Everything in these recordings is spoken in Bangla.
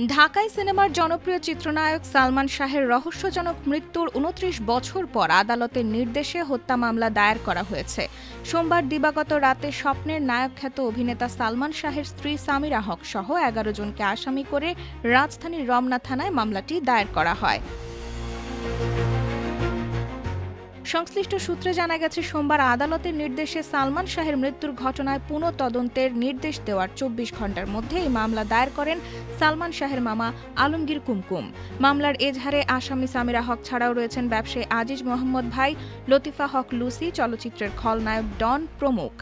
ঢাকাই সিনেমার জনপ্রিয় চিত্রনায়ক সালমান শাহের রহস্যজনক মৃত্যুর উনত্রিশ বছর পর আদালতের নির্দেশে হত্যা মামলা দায়ের করা হয়েছে। সোমবার দিবাগত রাতে স্বপ্নের নায়ক খ্যাত অভিনেতা সালমান শাহের স্ত্রী সামিরা হক সহ এগারো জনকে আসামি করে রাজধানীর রমনা থানায় মামলাটি দায়ের করা হয়। সংশ্লিষ্ট সূত্রে জানা গেছে, সোমবার আদালতের নির্দেশে সালমান শাহের মৃত্যুর ঘটনায় পুনঃ তদন্তের নির্দেশ দেওয়ার চব্বিশ ঘণ্টার মধ্যে এই মামলা দায়ের করেন সালমান শাহের মামা আলমগীর কুমকুম। মামলার এজাহারে আসামি সামিরা হক ছাড়াও রয়েছেন ব্যবসায়ী আজিজ মোহাম্মদ ভাই, লতিফা হক লুসি, চলচ্চিত্রের খলনায়ক ডন প্রমুখ।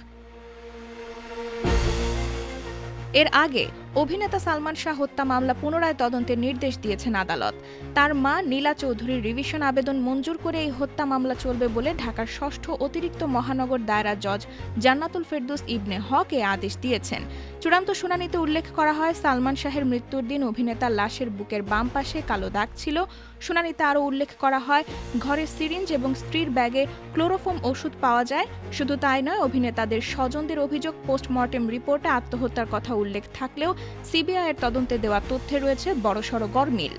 এর আগে অভিনেতা সালমান শাহ হত্যা মামলা পুনরায় তদন্তের নির্দেশ দিয়েছেন আদালত। তার মা নীলা চৌধুরীর রিভিশন আবেদন মঞ্জুর করে এই হত্যা মামলা চলবে বলে ঢাকার ষষ্ঠ অতিরিক্ত মহানগর দায়রা জজ জান্নাতুল ফেরদুস ইবনে হক এ আদেশ দিয়েছেন। চূড়ান্ত শুনানিতে উল্লেখ করা হয়, সালমান শাহের মৃত্যুর দিন অভিনেতা লাশের বুকের বাম পাশে কালো দাগ ছিল। শুনানিতে আরও উল্লেখ করা হয়, ঘরে সিরিঞ্জ এবং স্ত্রীর ব্যাগে ক্লোরোফোম ওষুধ পাওয়া যায়। শুধু তাই নয়, অভিনেতাদের স্বজনদের অভিযোগ, পোস্টমর্টেম রিপোর্টে আত্মহত্যার কথা উল্লেখ থাকলেও সিবিআইয়ের তদন্তে দেওয়া তথ্যে রয়েছে বড়সড় গরমিল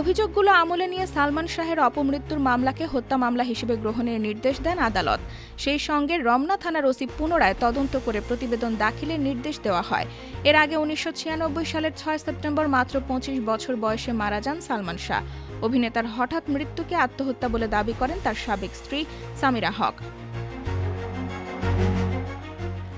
অভিযোগগুলো আমলে নিয়ে সালমান শাহের অপমৃত্যুর মামলাকে হত্যা মামলা হিসেবে গ্রহণের নির্দেশ দেন আদালত। সেই সঙ্গে রমনা থানার ওসি পুনরায় তদন্ত করে প্রতিবেদন দাখিলের নির্দেশ দেওয়া হয়। এর আগে উনিশশো ছিয়ানব্বই সালের ছয় সেপ্টেম্বর মাত্র পঁচিশ বছর বয়সে মারা যান সালমান শাহ। অভিনেতার হঠাৎ মৃত্যুকে আত্মহত্যা বলে দাবি করেন তার সাবেক স্ত্রী Samira Haque.